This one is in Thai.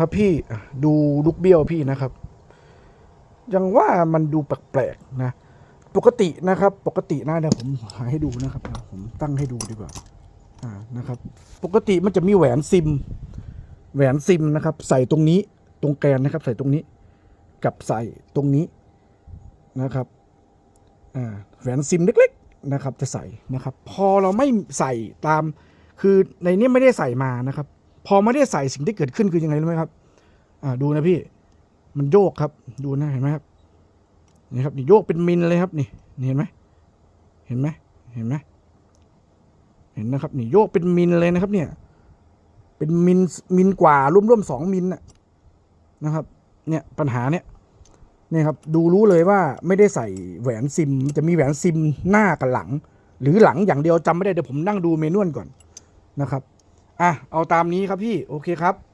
ครับพี่ดูลูกเบี้ยวพี่นะครับ ยังว่ามันดูแปลกๆนะ ปกตินะครับ ปกตินะเดี๋ยผมหาให้ดูนะครับ ผมตั้งให้ดูดีกว่าอ่านะครับ ปกติมันจะมีแหวนซิม แหวนซิมนะครับ ใส่ตรงนี้ตรงแกนนะครับ ใส่ตรงนี้ กับใส่ตรงนี้นะครับอ่าแหวนซิมเล็ก ๆนะครับ จะใส่นะครับ พอเราไม่ใส่ตาม คือในนี้ไม่ได้ใส่มานะครับ พอไม่ได้ใส่สิ่งที่เกิดขึ้นคือยังไงรู้ไหมครับอ่าดูนะพี่ มันโยกครับ ดูนะเห็นไหมครับนี่ครับนี่โยกเป็นมิลเลยครับนี่นี่เห็นไหมเห็นไหมเห็นไหมเห็นนะครับนี่โยกเป็นมิลเลยนะครับ เนี่ย เป็นมิลมิลกว่าร่วมๆสองมิลนะนะครับ เนี่ยปัญหาเนี่ยเนี่ยครับดูรู้เลยว่าไม่ได้ใส่แหวนซิม จะมีแหวนซิมหน้ากับหลัง หรือหลังอย่างเดียวจำไม่ได้เดี๋ยวผมนั่งดูเมนวลก่อนนะครับ อะเอาตามนี้ครับพี่โอเคครับ